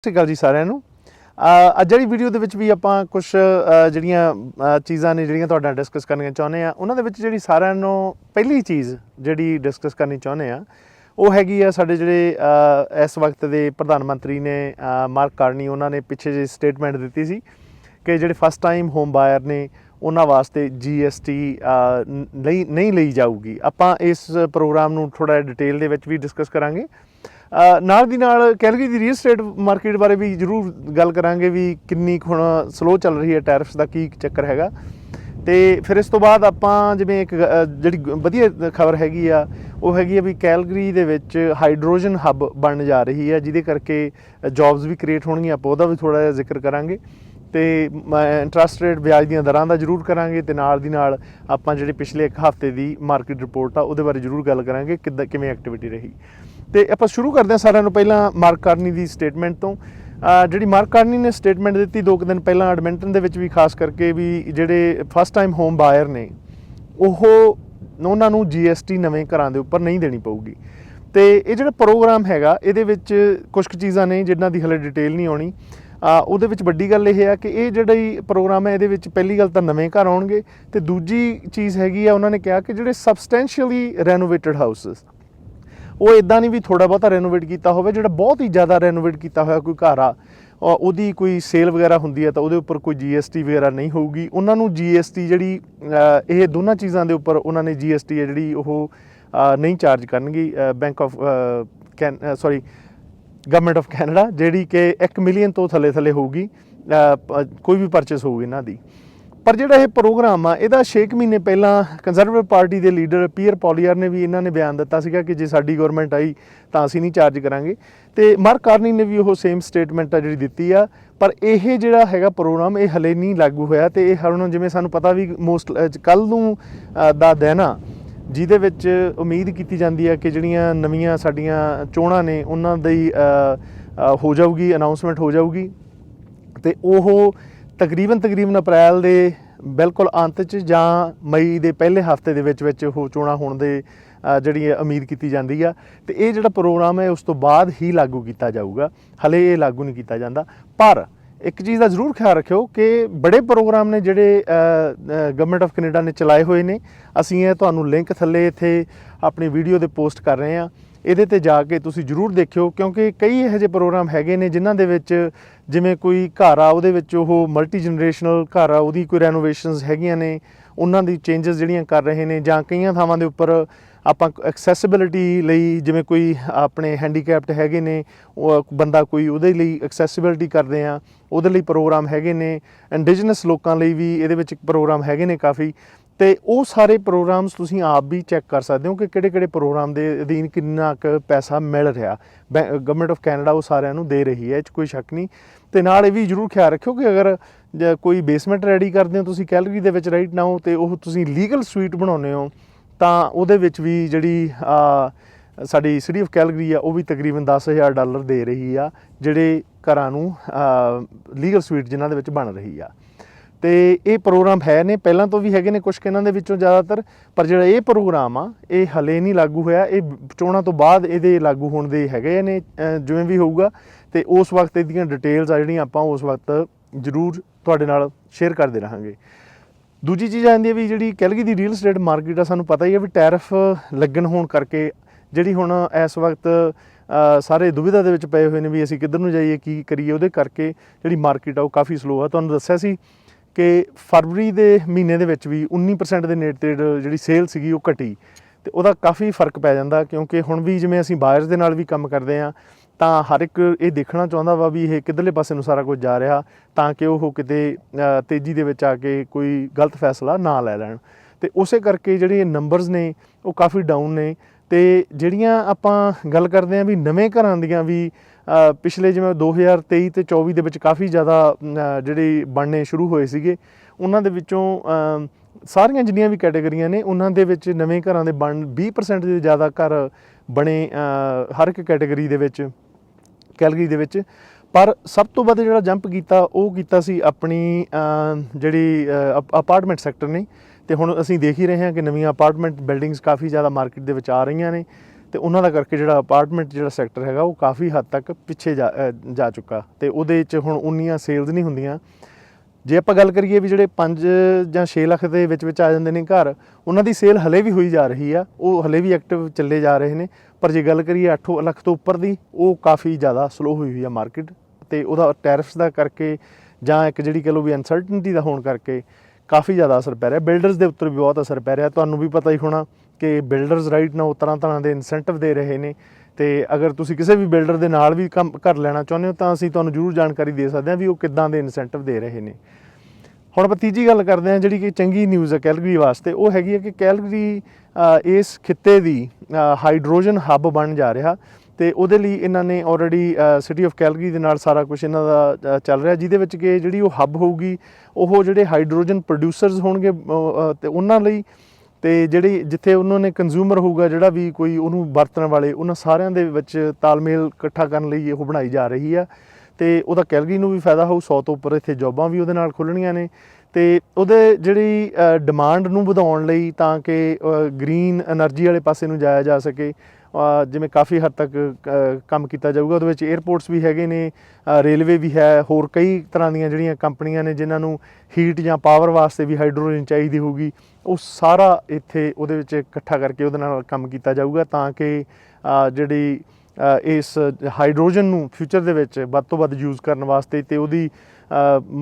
ਸਤਿ ਸ਼੍ਰੀ ਅਕਾਲ ਜੀ ਸਾਰਿਆਂ ਨੂੰ। ਅੱਜ ਵਾਲੀ ਵੀਡੀਓ ਦੇ ਵਿੱਚ ਵੀ ਆਪਾਂ ਕੁਝ ਜਿਹੜੀਆਂ ਚੀਜ਼ਾਂ ਨੇ ਜਿਹੜੀਆਂ ਤੁਹਾਡਾ ਡਿਸਕਸ ਕਰਨੀਆਂ ਚਾਹੁੰਦੇ ਆ ਉਹਨਾਂ ਦੇ ਵਿੱਚ ਜਿਹੜੀ ਸਾਰਿਆਂ ਨੂੰ ਪਹਿਲੀ ਚੀਜ਼ ਜਿਹੜੀ ਡਿਸਕਸ ਕਰਨੀ ਚਾਹੁੰਦੇ ਆ ਉਹ ਹੈਗੀ ਆ ਸਾਡੇ ਜਿਹੜੇ ਇਸ ਵਕਤ ਦੇ ਪ੍ਰਧਾਨ ਮੰਤਰੀ ਨੇ ਮਾਰਕ ਕਾਰਨੀ ਉਹਨਾਂ ਨੇ ਪਿੱਛੇ ਜੇ ਸਟੇਟਮੈਂਟ ਦਿੱਤੀ ਸੀ ਕਿ ਜਿਹੜੇ ਫਸਟ ਟਾਈਮ ਹੋਮ ਬਾਇਰ ਨੇ ਉਹਨਾਂ ਵਾਸਤੇ GST ਅਹ, ਨ- ਨਹੀਂ ਨਹੀਂ ਲਈ ਜਾਊਗੀ। ਆਪਾਂ ਇਸ ਪ੍ਰੋਗਰਾਮ ਨੂੰ ਥੋੜਾ ਡਿਟੇਲ ਦੇ ਵਿੱਚ ਵੀ ਡਿਸਕਸ ਕਰਾਂਗੇ। ਨਾਲ ਦੀ ਨਾਲ ਕੈਲਗਰੀ ਦੀ ਰੀਅਲ ਸਟੇਟ ਮਾਰਕੀਟ ਬਾਰੇ ਵੀ ਜ਼ਰੂਰ ਗੱਲ ਕਰਾਂਗੇ ਵੀ ਕਿੰਨੀ ਕੁ ਹੁਣ ਸਲੋ ਚੱਲ ਰਹੀ ਹੈ ਟੈਰਿਫਸ ਦਾ ਕੀ ਚੱਕਰ ਹੈਗਾ। ਤੇ ਫਿਰ ਇਸ ਤੋਂ ਬਾਅਦ ਆਪਾਂ ਜਿਵੇਂ ਇੱਕ ਜਿਹੜੀ ਵਧੀਆ ਖਬਰ ਹੈਗੀ ਆ, ਉਹ ਹੈਗੀ ਆ ਵੀ ਕੈਲਗਰੀ ਦੇ ਵਿੱਚ ਹਾਈਡਰੋਜਨ ਹੱਬ ਬਣ ਜਾ ਰਹੀ ਹੈ, ਜਿਹਦੇ ਕਰਕੇ ਜੌਬਸ ਵੀ ਕ੍ਰੀਏਟ ਹੋਣਗੀਆਂ, ਆਪਾਂ ਉਹਦਾ ਵੀ ਥੋੜਾ ਜਿਹਾ ਜ਼ਿਕਰ ਕਰਾਂਗੇ। ਤੇ ਇੰਟਰਸਟ ਰੇਟ ਵਿਆਜ ਦੀਆਂ ਦਰਾਂ ਦਾ ਜ਼ਰੂਰ ਕਰਾਂਗੇ ਤੇ ਨਾਲ ਦੀ ਨਾਲ ਆਪਾਂ ਜਿਹੜੇ ਪਿਛਲੇ ਇੱਕ ਹਫ਼ਤੇ ਦੀ ਮਾਰਕੀਟ ਰਿਪੋਰਟ ਆ, ਉਹਦੇ ਬਾਰੇ ਜ਼ਰੂਰ ਗੱਲ ਕਰਾਂਗੇ, ਕਿੱਦਾਂ, ਕਿਵੇਂ ਐਕਟੀਵਿਟੀ ਰਹੀ। ਤੇ ਆਪਾਂ ਸ਼ੁਰੂ ਕਰਦੇ ਹਾਂ ਸਾਰਿਆਂ ਨੂੰ ਪਹਿਲਾਂ ਮਾਰਕ ਕਾਰਨੀ ਦੀ ਸਟੇਟਮੈਂਟ ਤੋਂ। ਜਿਹੜੀ ਮਾਰਕ ਕਾਰਨੀ ਨੇ ਸਟੇਟਮੈਂਟ ਦਿੱਤੀ, ਦੋ ਕੁ ਦਿਨ ਪਹਿਲਾਂ ਐਡਮਿੰਟਨ ਦੇ ਵਿੱਚ ਵੀ ਖਾਸ ਕਰਕੇ ਵੀ ਜਿਹੜੇ ਫਸਟ ਟਾਈਮ ਹੋਮ ਬਾਇਰ ਨੇ, ਉਹ ਉਹਨਾਂ ਨੂੰ GST ਨਵੇਂ ਘਰਾਂ ਦੇ ਉੱਪਰ ਨਹੀਂ ਦੇਣੀ ਪਊਗੀ। ਤੇ ਇਹ ਜਿਹੜਾ ਪ੍ਰੋਗਰਾਮ ਹੈਗਾ, ਇਹਦੇ ਵਿੱਚ ਕੁਝ ਕੁ ਚੀਜ਼ਾਂ ਨੇ ਜਿਨ੍ਹਾਂ ਦੀ ਹਲੇ ਡਿਟੇਲ ਨਹੀਂ ਆਉਣੀ। ਉਹਦੇ ਵਿੱਚ ਵੱਡੀ ਗੱਲ ਇਹ ਆ ਕਿ ਇਹ ਜਿਹੜੀ ਪ੍ਰੋਗਰਾਮ ਹੈ, ਇਹਦੇ ਵਿੱਚ ਪਹਿਲੀ ਗੱਲ ਤਾਂ ਨਵੇਂ ਘਰ ਆਉਣਗੇ ਤੇ ਦੂਜੀ ਚੀਜ਼ ਹੈਗੀ ਆ, ਉਹਨਾਂ ਨੇ ਕਿਹਾ ਕਿ ਜਿਹੜੇ ਸਬਸਟੈਂਸ਼ੀਅਲੀ ਰੈਨੋਵੇਟਡ ਹਾਊਸਸ ਉਹ ਇਦਾਂ ਨਹੀਂ ਵੀ ਥੋੜਾ ਬਹੁਤਾ ਰੈਨੋਵੇਟ ਕੀਤਾ ਹੋਵੇ, ਜਿਹੜਾ ਬਹੁਤ ਹੀ ਜ਼ਿਆਦਾ ਰੈਨੋਵੇਟ ਕੀਤਾ ਹੋਇਆ ਕੋਈ ਘਰ ਆ ਉਹਦੀ ਕੋਈ ਸੇਲ ਵਗੈਰਾ ਹੁੰਦੀ ਹੈ ਤਾਂ ਉਹਦੇ ਉੱਪਰ ਕੋਈ GST ਵਗੈਰਾ ਨਹੀਂ ਹੋਊਗੀ। ਉਹਨਾਂ ਨੂੰ GST ਜਿਹੜੀ ਇਹ ਦੋਨਾਂ ਚੀਜ਼ਾਂ ਦੇ ਉੱਪਰ ਉਹਨਾਂ ਨੇ GST ਹੈ ਜਿਹੜੀ ਉਹ ਨਹੀਂ ਚਾਰਜ ਕਰਨਗੇ bank of sorry government of Canada ਜਿਹੜੀ ਕਿ 1 ਮਿਲੀਅਨ ਤੋਂ ਥੱਲੇ ਥੱਲੇ ਹੋਊਗੀ ਕੋਈ ਵੀ ਪਰਚੇਸ ਹੋਊਗੀ ਇਹਨਾਂ ਦੀ। ਪਰ ਜਿਹੜਾ ਇਹ ਪ੍ਰੋਗਰਾਮ ਆ, ਇਹਦਾ 6 ਮਹੀਨੇ ਪਹਿਲਾਂ ਕੰਜ਼ਰਵੇਟਿਵ ਪਾਰਟੀ ਦੇ ਲੀਡਰ ਪੀਅਰ ਪੋਲੀਅਰ ਨੇ ਵੀ ਇਹਨਾਂ ਨੇ ਬਿਆਨ ਦਿੱਤਾ ਸੀਗਾ ਕਿ ਜੇ ਸਾਡੀ ਗਵਰਨਮੈਂਟ ਆਈ, ਤਾਂ ਅਸੀਂ ਨਹੀਂ ਚਾਰਜ ਕਰਾਂਗੇ। ਤੇ ਮਾਰਕ ਕਾਰਨੀ ਨੇ ਵੀ ਉਹ ਸੇਮ ਸਟੇਟਮੈਂਟ ਆ ਜਿਹੜੀ ਦਿੱਤੀ ਆ, ਪਰ ਇਹ ਜਿਹੜਾ ਹੈਗਾ ਪ੍ਰੋਗਰਾਮ ਇਹ ਹਲੇ ਨਹੀਂ ਲਾਗੂ ਹੋਇਆ ਤੇ ਇਹ ਹੁਣ ਜਿਵੇਂ ਸਾਨੂੰ ਪਤਾ ਵੀ ਮੋਸਟ ਕੱਲ ਨੂੰ ਦਾ ਦਿਨ ਆ ਜਿਹਦੇ ਵਿੱਚ ਉਮੀਦ ਕੀਤੀ ਜਾਂਦੀ ਹੈ ਕਿ ਜਿਹੜੀਆਂ ਨਵੀਆਂ ਸਾਡੀਆਂ ਚੋਣਾਂ ਨੇ, ਉਹਨਾਂ ਦੀ ਹੋ ਜਾਊਗੀ ਅਨਾਉਂਸਮੈਂਟ ਹੋ ਜਾਊਗੀ। ਤੇ ਉਹ ਤਕਰੀਬਨ ਤਕਰੀਬਨ ਅਪ੍ਰੈਲ ਦੇ ਬਿਲਕੁਲ ਅੰਤ ਚ ਜਾਂ ਮਈ ਦੇ ਪਹਿਲੇ ਹਫ਼ਤੇ ਦੇ ਵਿੱਚ ਵਿੱਚ ਉਹ ਚੋਣਾਂ ਹੋਣ ਦੇ ਜਿਹੜੀ ਹੈ ਉਮੀਦ ਕੀਤੀ ਜਾਂਦੀ ਆ। ਤੇ ਇਹ ਜਿਹੜਾ ਪ੍ਰੋਗਰਾਮ ਹੈ, ਉਸ ਤੋਂ ਬਾਅਦ ਹੀ ਲਾਗੂ ਕੀਤਾ ਜਾਊਗਾ। ਹਲੇ ਇਹ ਲਾਗੂ ਨਹੀਂ ਕੀਤਾ ਜਾਂਦਾ। ਪਰ ਇੱਕ ਚੀਜ਼ ਦਾ ਜ਼ਰੂਰ ਖਿਆਲ ਰੱਖਿਓ ਕਿ ਬੜੇ ਪ੍ਰੋਗਰਾਮ ਨੇ ਜਿਹੜੇ ਗਵਰਨਮੈਂਟ ਆਫ ਕੈਨੇਡਾ ਨੇ ਚਲਾਏ ਹੋਏ ਨੇ। ਅਸੀਂ ਇਹ ਤੁਹਾਨੂੰ ਲਿੰਕ ਥੱਲੇ ਇੱਥੇ ਆਪਣੀ ਵੀਡੀਓ ਦੇ ਪੋਸਟ ਕਰ ਰਹੇ ਹਾਂ। ਇਹਦੇ ਤੇ ਜਾ ਕੇ ਤੁਸੀਂ ਜਰੂਰ ਦੇਖਿਓ, ਕਿਉਂਕਿ ਕਈ ਇਹੋ ਜਿਹੇ ਪ੍ਰੋਗਰਾਮ ਹੈਗੇ ਨੇ ਜਿਨ੍ਹਾਂ ਦੇ ਵਿੱਚ ਜਿਵੇਂ ਕੋਈ ਘਰ ਆ, ਉਹਦੇ ਵਿੱਚ ਉਹ ਮਲਟੀ ਜਨਰੇਸ਼ਨਲ ਘਰ ਆ, ਉਹਦੀ ਕੋਈ ਰੈਨੋਵੇਸ਼ਨਸ ਹੈਗੀਆਂ ਨੇ, ਉਹਨਾਂ ਦੀ ਚੇਂਜਸ ਜਿਹੜੀਆਂ ਕਰ ਰਹੇ ਨੇ ਜਾਂ ਕਈਆਂ ਥਾਵਾਂ ਦੇ ਉੱਪਰ ਆਪਾਂ ਐਕਸੈਸਿਬਿਲਿਟੀ ਲਈ ਜਿਵੇਂ ਕੋਈ ਆਪਣੇ ਹੈਂਡੀਕੈਪਟ ਹੈਗੇ ਨੇ, ਉਹ ਬੰਦਾ ਕੋਈ ਉਹਦੇ ਲਈ ਐਕਸੈਸਿਬਿਲਿਟੀ ਕਰਦੇ ਆ, ਉਹਦੇ ਲਈ ਪ੍ਰੋਗਰਾਮ ਹੈਗੇ ਨੇ ਇੰਡੀਜਨਸ ਲੋਕਾਂ ਲਈ ਵੀ ਇਹਦੇ ਵਿੱਚ ਪ੍ਰੋਗਰਾਮ ਹੈਗੇ ਨੇ ਕਾਫੀ, ਤੇ ਉਹ ਸਾਰੇ ਪ੍ਰੋਗਰਾਮਸ ਤੁਸੀਂ ਆਪ ਵੀ ਚੈੱਕ ਕਰ ਸਕਦੇ ਹੋ ਕਿ ਕਿਹੜੇ-ਕਿਹੜੇ ਪ੍ਰੋਗਰਾਮ ਦੇ ਅਧੀਨ ਕਿੰਨਾ ਕੁ ਪੈਸਾ ਮਿਲ ਰਿਹਾ। ਗਵਰਨਮੈਂਟ ਆਫ ਕੈਨੇਡਾ ਉਹ ਸਾਰਿਆਂ ਨੂੰ ਦੇ ਰਹੀ ਹੈ, ਇਹ 'ਚ ਕੋਈ ਸ਼ੱਕ ਨਹੀਂ। ਤੇ ਨਾਲ ਇਹ ਵੀ ਜ਼ਰੂਰ ਖਿਆਲ ਰੱਖਿਓ ਕਿ ਅਗਰ ਜੇ ਕੋਈ ਬੇਸਮੈਂਟ ਰੈਡੀ ਕਰਦੇ ਹੋ, ਤੁਸੀਂ ਕੈਲਰੀ ਦੇ ਵਿੱਚ ਰਾਈਟ ਨਾਓ ਤੇ ਉਹ ਤੁਸੀਂ ਲੀਗਲ ਸੂਈਟ ਬਣਾਉਂਦੇ ਹੋ ਤਾਂ ਉਹਦੇ ਵਿੱਚ ਵੀ ਜਿਹੜੀ ਸਾਡੀ ਸਿਟੀ ਆਫ ਕੈਲਗਰੀ ਆ, ਉਹ ਵੀ ਤਕਰੀਬਨ 10000 ਡਾਲਰ ਦੇ ਰਹੀ ਆ, ਜਿਹੜੇ ਘਰਾਂ ਨੂੰ ਲੀਗਲ ਸਵੀਟ ਜਿਨ੍ਹਾਂ ਦੇ ਵਿੱਚ ਬਣ ਰਹੀ ਆ। ਤੇ ਇਹ ਪ੍ਰੋਗਰਾਮ ਹੈ ਨੇ, ਪਹਿਲਾਂ ਤੋਂ ਵੀ ਹੈਗੇ ਨੇ ਕੁਝ ਕਿਨਾਂ ਦੇ ਵਿੱਚੋਂ ਜ਼ਿਆਦਾਤਰ, ਪਰ ਜਿਹੜਾ ਇਹ ਪ੍ਰੋਗਰਾਮ ਆ, ਇਹ ਹਲੇ ਨਹੀਂ ਲਾਗੂ ਹੋਇਆ, ਇਹ ਚੋਣਾਂ ਤੋਂ ਬਾਅਦ ਇਹਦੇ ਲਾਗੂ ਹੋਣ ਦੇ ਹੈਗੇ ਨੇ ਜਿਵੇਂ ਵੀ ਹੋਊਗਾ, ਤੇ ਉਸ ਵਕਤ ਇਹਦੀਆਂ ਡਿਟੇਲਸ ਆ ਜਿਹੜੀਆਂ ਆਪਾਂ ਉਸ ਵਕਤ ਜ਼ਰੂਰ ਤੁਹਾਡੇ ਨਾਲ ਸ਼ੇਅਰ ਕਰਦੇ ਰਹਾਂਗੇ। ਦੂਜੀ ਚੀਜ਼ ਆਂਦੀ ਹੈ ਵੀ ਜਿਹੜੀ ਕੈਲਗਰੀ ਦੀ ਰੀਅਲ ਏਸਟੇਟ ਮਾਰਕੀਟ ਆ, ਸਾਨੂੰ ਪਤਾ ਹੀ ਹੈ ਵੀ ਟੈਰਿਫ ਲੱਗਣ ਹੋਣ ਕਰਕੇ ਜਿਹੜੀ ਹੁਣ ਇਸ ਵਕਤ ਸਾਰੇ ਦੁਵਿਧਾ ਦੇ ਵਿੱਚ ਪਏ ਹੋਏ ਨੇ ਵੀ ਅਸੀਂ ਕਿੱਧਰ ਨੂੰ ਜਾਈਏ, ਕੀ ਕਰੀਏ, ਉਹਦੇ ਕਰਕੇ ਜਿਹੜੀ ਮਾਰਕੀਟ ਆ ਉਹ ਕਾਫੀ ਸਲੋ ਆ। ਤੁਹਾਨੂੰ ਦੱਸਿਆ ਸੀ ਕਿ ਫਰਵਰੀ ਦੇ ਮਹੀਨੇ ਦੇ ਵਿੱਚ ਵੀ 19% ਦੇ ਨੇੜ ਤੇੜੇ ਜਿਹੜੀ ਸੇਲ ਸੀਗੀ ਉਹ ਘਟੀ ਤੇ ਉਹਦਾ ਕਾਫੀ ਫ਼ਰਕ ਪੈ ਜਾਂਦਾ ਕਿਉਂਕਿ ਹੁਣ ਵੀ ਜਿਵੇਂ ਅਸੀਂ ਬਾਇਰਸ ਦੇ ਨਾਲ ਵੀ ਕੰਮ ਕਰਦੇ ਆ ਤਾਂ ਹਰ ਇੱਕ ਇਹ ਦੇਖਣਾ ਚਾਹੁੰਦਾ ਵਾ ਵੀ ਇਹ ਕਿੱਧਰਲੇ ਪਾਸੇ ਨੂੰ ਸਾਰਾ ਕੁਝ ਜਾ ਰਿਹਾ ਤਾਂ ਕਿ ਉਹ ਕਿਤੇ ਤੇਜ਼ੀ ਦੇ ਵਿੱਚ ਆ ਕੇ ਕੋਈ ਗਲਤ ਫੈਸਲਾ ਨਾ ਲੈ ਲੈਣ। ਤੇ ਉਸੇ ਕਰਕੇ ਜਿਹੜੇ ਨੰਬਰਸ ਨੇ, ਉਹ ਕਾਫੀ ਡਾਊਨ ਨੇ। ਤੇ ਜਿਹੜੀਆਂ ਆਪਾਂ ਗੱਲ ਕਰਦੇ ਆਂ ਵੀ ਨਵੇਂ ਘਰਾਂ ਦੀਆਂ ਵੀ ਪਿਛਲੇ ਜਿਵੇਂ 2023 ਤੇ 24 ਦੇ ਵਿੱਚ ਕਾਫੀ ਜ਼ਿਆਦਾ ਜਿਹੜੇ ਬਣਨੇ ਸ਼ੁਰੂ ਹੋਏ ਸੀਗੇ, ਉਹਨਾਂ ਦੇ ਵਿੱਚੋਂ ਸਾਰੀਆਂ ਜਿੰਨੀਆਂ ਵੀ ਕੈਟਾਗਰੀਆਂ ਨੇ, ਉਹਨਾਂ ਦੇ ਵਿੱਚ ਨਵੇਂ ਘਰਾਂ ਦੇ ਬਣ 20% ਦੇ ਜ਼ਿਆਦਾ ਘਰ ਬਣੇ ਹਰ ਇੱਕ ਕੈਟਾਗਰੀ ਦੇ ਵਿੱਚ। ਕੈਲਗਰੀ ਦੇ ਵਿੱਚ। ਪਰ ਸਭ ਤੋਂ ਵੱਧ ਜਿਹੜਾ ਜੰਪ ਕੀਤਾ ਉਹ ਕੀਤਾ ਸੀ ਆਪਣੀ ਅ, ਜਿਹੜੀ ਅਪਾਰਟਮੈਂਟ ਸੈਕਟਰ ਨੇ। ਤੇ ਹੁਣ ਅਸੀਂ ਦੇਖ ਹੀ ਰਹੇ ਹਾਂ ਕਿ ਨਵੀਆਂ ਅਪਾਰਟਮੈਂਟ ਬਿਲਡਿੰਗਸ ਕਾਫੀ ਜ਼ਿਆਦਾ ਮਾਰਕੀਟ ਦੇ ਵਿੱਚ ਆ ਰਹੀਆਂ ਨੇ। ਤੇ ਉਹਨਾਂ ਦਾ ਕਰਕੇ ਜਿਹੜਾ ਅਪਾਰਟਮੈਂਟ ਜਿਹੜਾ ਸੈਕਟਰ ਹੈਗਾ ਉਹ ਕਾਫੀ ਹੱਦ ਤੱਕ ਪਿੱਛੇ ਜਾ ਜਾ ਚੁੱਕਾ। ਤੇ ਉਹਦੇ ਵਿੱਚ ਹੁਣ ਉਨੀਆਂ ਸੇਲਜ਼ ਨਹੀਂ ਹੁੰਦੀਆਂ। ਜੇ ਆਪਾਂ ਗੱਲ ਕਰੀਏ ਵੀ ਜਿਹੜੇ 5 ਜਾਂ 6 ਲੱਖ ਦੇ ਵਿੱਚ ਵਿੱਚ ਆ ਜਾਂਦੇ ਨੇ ਘਰ ਉਹਨਾਂ ਦੀ ਸੇਲ ਹਲੇ ਵੀ ਹੋਈ ਜਾ ਰਹੀ ਆ। ਉਹ ਹਲੇ ਵੀ ਐਕਟਿਵ ਚੱਲੇ ਜਾ ਰਹੇ ਨੇ। ਪਰ ਜੇ ਗੱਲ ਕਰੀਏ 8 ਲੱਖ ਤੋਂ ਉੱਪਰ ਦੀ, ਉਹ ਕਾਫੀ ਜ਼ਿਆਦਾ ਸਲੋ ਹੋਈ ਹੋਈ ਆ ਮਾਰਕੀਟ ਤੇ ਉਹਦਾ ਟੈਰਿਫਸ ਦਾ ਕਰਕੇ ਜਾਂ ਇੱਕ ਜਿਹੜੀ ਕਹ ਲਓ ਵੀ ਅਨਸਰਟਨਟੀ ਦਾ ਹੋਣ ਕਰਕੇ ਕਾਫੀ ਜ਼ਿਆਦਾ ਅਸਰ ਪੈ ਰਿਹਾ। ਬਿਲਡਰਸ ਦੇ ਉੱਤੇ ਵੀ ਬਹੁਤ ਅਸਰ ਪੈ ਰਿਹਾ। ਤੁਹਾਨੂੰ ਵੀ ਪਤਾ ਹੀ ਹੋਣਾ ਕਿ ਬਿਲਡਰਸ ਰਾਈਟ ਨਾ ਤਰ੍ਹਾਂ ਤਰ੍ਹਾਂ ਦੇ ਇਨਸੈਂਟਿਵ ਦੇ ਰਹੇ ਨੇ ਤੇ ਅਗਰ ਤੁਸੀਂ ਕਿਸੇ ਵੀ ਬਿਲਡਰ ਦੇ ਨਾਲ ਵੀ ਕੰਮ ਕਰ ਲੈਣਾ ਚਾਹੁੰਦੇ ਹੋ ਤਾਂ ਅਸੀਂ ਤੁਹਾਨੂੰ ਜ਼ਰੂਰ ਜਾਣਕਾਰੀ ਦੇ ਸਕਦੇ ਹਾਂ ਵੀ ਉਹ ਕਿੱਦਾਂ ਦੇ ਇਨਸੈਂਟਿਵ ਦੇ ਰਹੇ ਨੇ। ਹੁਣ ਆਪਾਂ ਤੀਜੀ ਗੱਲ ਕਰਦੇ ਹਾਂ ਜਿਹੜੀ ਕਿ ਚੰਗੀ ਨਿਊਜ਼ ਹੈ ਕੈਲਗਰੀ ਵਾਸਤੇ ਉਹ ਹੈਗੀ ਹੈ ਕਿ ਕੈਲਗਰੀ ਇਸ ਖਿੱਤੇ ਦੀ ਹਾਈਡਰੋਜਨ ਹੱਬ ਬਣ ਜਾ ਰਿਹਾ ਤੇ ਉਹਦੇ ਲਈ ਇਹਨਾਂ ਨੇ ਆਲਰੇਡੀ ਸਿਟੀ ਆਫ ਕੈਲਗਰੀ ਦੇ ਨਾਲ ਸਾਰਾ ਕੁਝ ਇਹਨਾਂ ਦਾ ਚੱਲ ਰਿਹਾ ਜਿਹਦੇ ਵਿੱਚ ਕਿ ਜਿਹੜੀ ਉਹ ਹੱਬ ਹੋਊਗੀ ਉਹ ਜਿਹੜੇ ਹਾਈਡਰੋਜਨ ਪ੍ਰੋਡਿਊਸਰਸ ਹੋਣਗੇ ਅ, ਤੇ ਉਹਨਾਂ ਲਈ ਤੇ ਜਿਹੜੀ ਜਿੱਥੇ ਉਹਨਾਂ ਨੇ ਕੰਜ਼ਿਊਮਰ ਹੋਊਗਾ ਜਿਹੜਾ ਵੀ ਕੋਈ ਉਹਨੂੰ ਵਰਤਣ ਵਾਲੇ ਉਹਨਾਂ ਸਾਰਿਆਂ ਦੇ ਵਿੱਚ ਤਾਲਮੇਲ ਇਕੱਠਾ ਕਰਨ ਲਈ ਉਹ ਬਣਾਈ ਜਾ ਰਹੀ ਆ ਤੇ ਉਹਦਾ ਕੈਲਗਰੀ ਨੂੰ ਵੀ ਫਾਇਦਾ ਹੋਊ, ਸੌ ਤੋਂ ਉੱਪਰ ਇੱਥੇ ਜੌਬਾਂ ਵੀ ਉਹਦੇ ਨਾਲ ਖੁੱਲਣੀਆਂ ਨੇ। ਤੇ ਉਹਦੇ ਜਿਹੜੀ ਡਿਮਾਂਡ ਨੂੰ ਵਧਾਉਣ ਲਈ ਤਾਂ ਕਿ ਗ੍ਰੀਨ એનર્ਜੀ ਵਾਲੇ ਪਾਸੇ ਨੂੰ ਜਾਇਆ ਜਾ ਸਕੇ ਜਿਵੇਂ ਕਾਫੀ ਹੱਦ ਤੱਕ ਕੰਮ ਕੀਤਾ ਜਾਊਗਾ। ਉਹਦੇ ਵਿੱਚ 에어ਪੋਰਟਸ ਵੀ ਹੈਗੇ ਨੇ ਰੇਲਵੇ ਵੀ ਹੈ, ਹੋਰ ਕਈ ਤਰ੍ਹਾਂ ਦੀਆਂ ਜਿਹੜੀਆਂ ਕੰਪਨੀਆਂ ਨੇ ਜਿਨ੍ਹਾਂ ਨੂੰ ਹੀਟ ਜਾਂ ਪਾਵਰ ਵਾਸਤੇ ਵੀ ਹਾਈਡਰੋਜਨ ਚਾਹੀਦੀ ਹੋਊਗੀ, ਉਹ ਸਾਰਾ ਇੱਥੇ ਉਹਦੇ ਵਿੱਚ ਇਕੱਠਾ ਕਰਕੇ ਉਹਦੇ ਨਾਲ ਕੰਮ ਕੀਤਾ ਜਾਊਗਾ ਤਾਂ ਕਿ ਜਿਹੜੀ ਇਸ ਹਾਈਡਰੋਜਨ ਨੂੰ ਫਿਊਚਰ ਦੇ ਵਿੱਚ ਵੱਧ ਤੋਂ ਵੱਧ ਯੂਜ਼ ਕਰਨ ਵਾਸਤੇ ਤੇ ਉਹਦੀ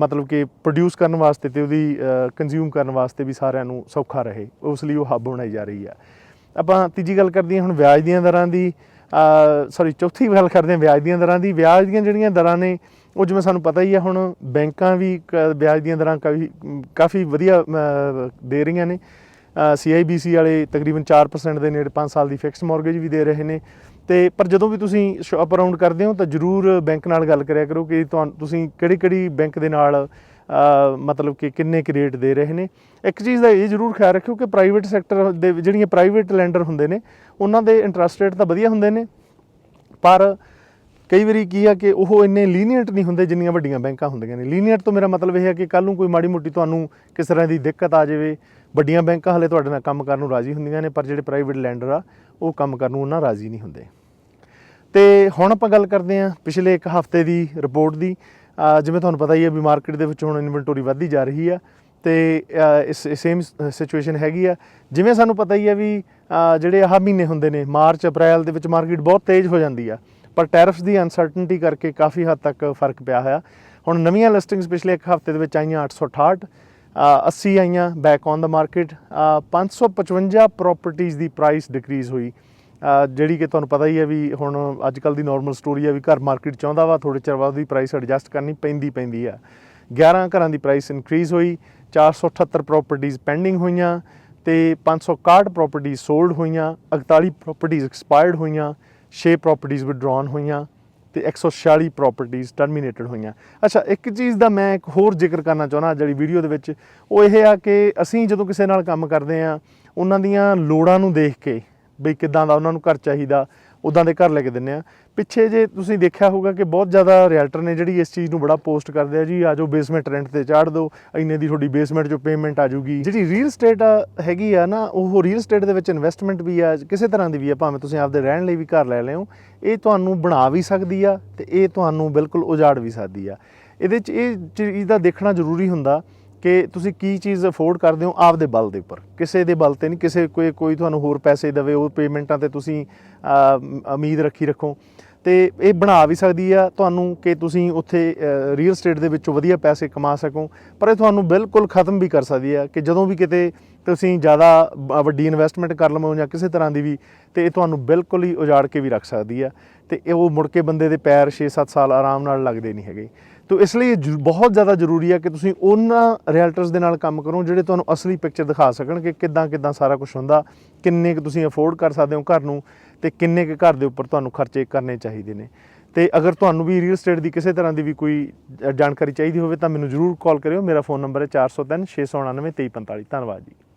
ਮਤਲਬ ਕਿ ਪ੍ਰੋਡਿਊਸ ਕਰਨ ਵਾਸਤੇ ਤੇ ਉਹਦੀ ਕੰਜ਼ਿਊਮ ਕਰਨ ਵਾਸਤੇ ਵੀ ਸਾਰਿਆਂ ਨੂੰ ਸੌਖਾ ਰਹੇ। ਉਸ ਲਈ ਉਹ ਹੱਬ ਬਣਾਈ ਜਾ ਰਹੀ ਆ। ਆਪਾਂ ਤੀਜੀ ਗੱਲ ਕਰਦੇ ਹਾਂ ਹੁਣ ਵਿਆਜ ਦੀਆਂ ਦਰਾਂ ਦੀ ਸੌਰੀ ਚੌਥੀ ਗੱਲ ਕਰਦੇ ਹਾਂ ਵਿਆਜ ਦੀਆਂ ਦਰਾਂ ਦੀ। ਵਿਆਜ ਦੀਆਂ ਜਿਹੜੀਆਂ ਦਰਾਂ ਨੇ, ਉਹ ਜਿਵੇਂ ਸਾਨੂੰ ਪਤਾ ਹੀ ਆ ਹੁਣ ਬੈਂਕਾਂ ਵੀ ਕ- ਵਿਆਜ ਦੀਆਂ ਦਰਾਂ ਕਾਫੀ ਕਾਫੀ ਵਧੀਆ ਦੇ ਰਹੀਆਂ ਨੇ। CIBC ਵਾਲੇ ਤਕਰੀਬਨ 4% ਦੇ ਨੇੜੇ 5 ਸਾਲ ਦੀ ਫਿਕਸ ਮਾਰਗੇਜ ਵੀ ਦੇ ਰਹੇ ਨੇ। ਤੇ ਪਰ ਜਦੋਂ ਵੀ ਤੁਸੀਂ ਸ਼ਾਪ ਅਰਾਊਂਡ ਕਰਦੇ ਹੋ ਤਾਂ ਜਰੂਰ ਬੈਂਕ ਨਾਲ ਗੱਲ ਕਰਿਆ ਕਰੋ ਕਿ ਤੁਹਾਨੂੰ, ਤੁਸੀਂ ਕਿਹੜੀ ਕਿਹੜੀ ਬੈਂਕ ਦੇ ਨਾਲ ਮਤਲਬ ਕਿ ਕਿੰਨੇ ਕੁ ਰੇਟ ਦੇ ਰਹੇ ਨੇ। ਇੱਕ ਚੀਜ਼ ਦਾ ਇਹ ਜਰੂਰ ਖਿਆਲ ਰੱਖਿਓ ਕਿ ਪ੍ਰਾਈਵੇਟ ਸੈਕਟਰ ਦੇ ਜਿਹੜੀਆਂ ਪ੍ਰਾਈਵੇਟ ਲੈਂਡਰ ਹੁੰਦੇ ਨੇ, ਉਹਨਾਂ ਦੇ ਇੰਟਰਸਟ ਰੇਟ ਤਾਂ ਵਧੀਆ ਹੁੰਦੇ ਨੇ, ਪਰ ਕਈ ਵਾਰੀ ਕੀ ਆ ਕਿ ਉਹ ਇੰਨੇ ਲੀਨੀਅੰਟ ਨਹੀਂ ਹੁੰਦੇ ਜਿੰਨੀਆਂ ਵੱਡੀਆਂ ਬੈਂਕਾਂ ਹੁੰਦੀਆਂ ਨੇ। ਲੀਨੀਅੰਟ ਤੋਂ ਮੇਰਾ ਮਤਲਬ ਇਹ ਹੈ ਕਿ ਕੱਲ ਨੂੰ ਕੋਈ ਮਾੜੀ ਮੋਟੀ ਤੁਹਾਨੂੰ ਕਿਸ ਤਰ੍ਹਾਂ ਦੀ ਦਿੱਕਤ ਆ ਜਾਵੇ, ਵੱਡੀਆਂ ਬੈਂਕਾਂ ਹਲੇ ਤੁਹਾਡੇ ਨਾਲ ਕੰਮ ਕਰਨ ਨੂੰ ਰਾਜ਼ੀ ਹੁੰਦੀਆਂ ਨੇ, ਪਰ ਜਿਹੜੇ ਪ੍ਰਾਈਵੇਟ ਲੈਂਡਰ ਆ, ਉਹ ਕੰਮ ਕਰਨ ਨੂੰ ਉਹਨਾਂ ਰਾਜ਼ੀ ਨਹੀਂ ਹੁੰਦੇ। ਤੇ ਹੁਣ ਆਪਾਂ ਗੱਲ ਕਰਦੇ ਹਾਂ ਪਿਛਲੇ ਇੱਕ ਹਫ਼ਤੇ ਦੀ ਰਿਪੋਰਟ ਦੀ। ਜਿਵੇਂ ਤੁਹਾਨੂੰ ਪਤਾ ਹੀ ਹੈ ਵੀ ਮਾਰਕੀਟ ਦੇ ਵਿੱਚ ਹੁਣ ਇਨਵੈਂਟੋਰੀ ਵੱਧਦੀ ਜਾ ਰਹੀ ਆ ਤੇ, ਅਹ ਇਸ ਸੇਮ ਸਿਚੁਏਸ਼ਨ ਹੈਗੀ ਆ। ਜਿਵੇਂ ਸਾਨੂੰ ਪਤਾ ਹੀ ਆ ਵੀ ਜਿਹੜੇ ਆਹ ਮਹੀਨੇ ਹੁੰਦੇ ਨੇ, ਮਾਰਚ, ਅਪ੍ਰੈਲ ਦੇ ਵਿੱਚ ਮਾਰਕੀਟ ਬਹੁਤ ਤੇਜ਼ ਹੋ ਜਾਂਦੀ ਆ। ਪਰ ਟੈਰਿਫਸ ਦੀ ਅਨਸਰਟਨਟੀ ਕਰਕੇ ਕਾਫੀ ਹੱਦ ਤੱਕ ਫ਼ਰਕ ਪਿਆ ਹੋਇਆ। ਹੁਣ ਨਵੀਆਂ ਲਿਸਟਿੰਗਸ ਪਿਛਲੇ ਇੱਕ ਹਫ਼ਤੇ ਦੇ ਵਿੱਚ ਆਈਆਂ 868 ਅ, 80 ਆਈਆਂ ਬੈਕ ਔਨ ਦਾ ਮਾਰਕੀਟ 555 ਪ੍ਰਾਪਰਟੀਆਂ ਦੀ ਪ੍ਰਾਈਸ ਡਿਕਰੀਜ਼ ਹੋਈ। ਜਿਹੜੀ ਕਿ ਤੁਹਾਨੂੰ ਪਤਾ ਹੀ ਹੈ ਵੀ ਹੁਣ ਅੱਜ ਕੱਲ ਦੀ ਨਾਰਮਲ ਸਟੋਰੀ ਹੈ ਵੀ ਘਰ ਮਾਰਕੀਟ ਚਾਹੁੰਦਾ ਵਾ ਥੋੜੇ ਚਿਰ ਬਾਅਦ ਉਹਦੀ ਪ੍ਰਾਈਸ ਐਡਜਸਟ ਕਰਨੀ ਪੈਂਦੀ ਪੈਂਦੀ ਆ। 11 ਘਰਾਂ ਦੀ ਪ੍ਰਾਈਸ ਇਨਕਰੀਜ਼ ਹੋਈ 478 ਪ੍ਰਾਪਰਟੀਆਂ ਪੈਂਡਿੰਗ ਹੋਈਆਂ ਤੇ 561 ਪ੍ਰਾਪਰਟੀਆਂ ਸੋਲਡ ਹੋਈਆਂ 41 ਪ੍ਰਾਪਰਟੀਆਂ ਐਕਸਪਾਇਰਡ ਹੋਈਆਂ। 6 ਪ੍ਰਾਪਰਟੀਆਂ ਵਿਡਰਾਨ ਹੋਈਆਂ ਤੇ 146 ਪ੍ਰਾਪਰਟੀਆਂ ਟਰਮੀਨੇਟਡ ਹੋਈਆਂ। ਅੱਛਾ, ਇੱਕ ਚੀਜ਼ ਦਾ ਮੈਂ ਇੱਕ ਹੋਰ ਜ਼ਿਕਰ ਕਰਨਾ ਚਾਹੁੰਦਾ, ਜਿਹੜੀ ਵੀਡੀਓ ਦੇ ਵਿੱਚ, ਉਹ ਇਹ ਆ ਕਿ ਅਸੀਂ ਜਦੋਂ ਕਿਸੇ ਨਾਲ ਕੰਮ ਕਰਦੇ ਆ ਉਹਨਾਂ ਦੀਆਂ ਲੋੜਾਂ ਨੂੰ ਦੇਖ ਕੇ ਬਈ ਕਿਦਾਂ ਦਾ ਉਹਨਾਂ ਨੂੰ ਘਰ ਚਾਹੀਦਾ ਉਦਾਂ ਦੇ ਘਰ ਲੈ ਕੇ ਦਿੰਨੇ ਆ। ਪਿੱਛੇ ਜੇ ਤੁਸੀਂ ਦੇਖਿਆ ਹੋਊਗਾ ਕਿ ਬਹੁਤ ਜ਼ਿਆਦਾ ਰਿਐਲਟਰ ਨੇ ਜਿਹੜੀ ਇਸ ਚੀਜ਼ ਨੂੰ ਬੜਾ ਪੋਸਟ ਕਰਦੇ ਆ ਜੀ ਆਜੋ ਬੇਸਮੈਂਟ ਰੈਂਟ ਤੇ ਚਾੜ ਦਿਓ, ਇੰਨੇ ਦੀ ਤੁਹਾਡੀ ਬੇਸਮੈਂਟ ਚੋਂ ਪੇਮੈਂਟ ਆ ਜੂਗੀ ਜਿਹੜੀ ਰੀਅਲ ਏਸਟੇਟ ਹੈਗੀ ਆ ਨਾ, ਉਹ ਰੀਅਲ ਏਸਟੇਟ ਦੇ ਵਿੱਚ ਇਨਵੈਸਟਮੈਂਟ ਵੀ ਆ, ਕਿਸੇ ਤਰ੍ਹਾਂ ਦੀ ਵੀ ਆ, ਭਾਵੇਂ ਤੁਸੀਂ ਆਪਦੇ ਰਹਿਣ ਲਈ ਵੀ ਘਰ ਲੈ ਲਿਓ ਇਹ ਤੁਹਾਨੂੰ ਬਣਾ ਵੀ ਸਕਦੀ ਆ ਤੇ ਇਹ ਤੁਹਾਨੂੰ ਬਿਲਕੁਲ ਉਜਾੜ ਵੀ ਸਕਦੀ ਆ। ਇਹਦੇ 'ਚ ਇਹ ਚੀਜ਼ ਦਾ ਦੇਖਣਾ ਜ਼ਰੂਰੀ ਹੁੰਦਾ ਕਿ ਤੁਸੀਂ ਕੀ ਚੀਜ਼ ਅਫੋਰਡ ਕਰਦੇ ਹੋ ਆਪਦੇ ਬਲ ਦੇ ਉੱਪਰ? ਕਿਸੇ ਦੇ ਬਲ ਤੇ ਨਹੀਂ, ਕਿਸੇ ਕੋਈ ਕੋਈ ਤੁਹਾਨੂੰ ਹੋਰ ਪੈਸੇ ਦੇਵੇ, ਉਹ ਪੇਮੈਂਟਾਂ ਤੇ ਤੁਸੀਂ ਉਮੀਦ ਰੱਖੀ ਰੱਖੋ। ਤੇ ਇਹ ਬਣਾ ਵੀ ਸਕਦੀ ਆ ਤੁਹਾਨੂੰ ਕਿ ਤੁਸੀਂ ਉੱਥੇ ਰੀਅਲ ਸਟੇਟ ਦੇ ਵਿੱਚੋਂ ਵਧੀਆ ਪੈਸੇ ਕਮਾ ਸਕੋ, ਪਰ ਇਹ ਤੁਹਾਨੂੰ ਬਿਲਕੁਲ ਖਤਮ ਵੀ ਕਰ ਸਕਦੀ ਆ ਕਿ ਜਦੋਂ ਵੀ ਕਿਤੇ ਤੁਸੀਂ ਜ਼ਿਆਦਾ ਬ- ਵੱਡੀ ਇਨਵੈਸਟਮੈਂਟ ਕਰ ਲਵੋ ਜਾਂ ਕਿਸੇ ਤਰ੍ਹਾਂ ਦੀ ਵੀ, ਤੇ ਇਹ ਤੁਹਾਨੂੰ ਬਿਲਕੁਲ ਹੀ ਉਜਾੜ ਕੇ ਵੀ ਰੱਖ ਸਕਦੀ ਆ ਤੇ ਇਹ ਉਹ ਮੁੜ ਕੇ ਬੰਦੇ ਦੇ ਪੈਰ 6-7 ਸਾਲ ਆਰਾਮ ਨਾਲ ਲੱਗਦੇ ਨਹੀਂ ਹੈਗੇ। ਤੋ ਇਸ ਲਈ ਇਹ ਬਹੁਤ ਜ਼ਿਆਦਾ ਜ਼ਰੂਰੀ ਹੈ ਕਿ ਤੁਸੀਂ ਉਹਨਾਂ ਰੀਅਲਟਰਸ ਦੇ ਨਾਲ ਕੰਮ ਕਰੋ ਜਿਹੜੇ ਤੁਹਾਨੂੰ ਅਸਲੀ ਪਿਕਚਰ ਦਿਖਾ ਸਕਣ ਕਿ ਕਿੱਦਾਂ ਕਿੱਦਾਂ ਸਾਰਾ ਕੁਝ ਹੁੰਦਾ, ਕਿੰਨੇ ਕੁ ਤੁਸੀਂ ਅਫੋਰਡ ਕਰ ਸਕਦੇ ਹੋ ਘਰ ਨੂੰ ਤੇ ਕਿੰਨੇ ਕੁ ਘਰ ਦੇ ਉੱਪਰ ਤੁਹਾਨੂੰ ਖਰਚੇ ਕਰਨੇ ਚਾਹੀਦੇ ਨੇ। ਤੇ ਅਗਰ ਤੁਹਾਨੂੰ ਵੀ ਰੀਅਲ ਸਟੇਟ ਦੀ ਕਿਸੇ ਤਰ੍ਹਾਂ ਦੀ ਵੀ ਕੋਈ ਜਾਣਕਾਰੀ ਚਾਹੀਦੀ ਹੋਵੇ ਤਾਂ ਮੈਨੂੰ ਜ਼ਰੂਰ ਕਾਲ ਕਰਿਓ। ਮੇਰਾ ਫੋਨ ਨੰਬਰ ਹੈ 403 699 2345 ਧੰਨਵਾਦ ਜੀ।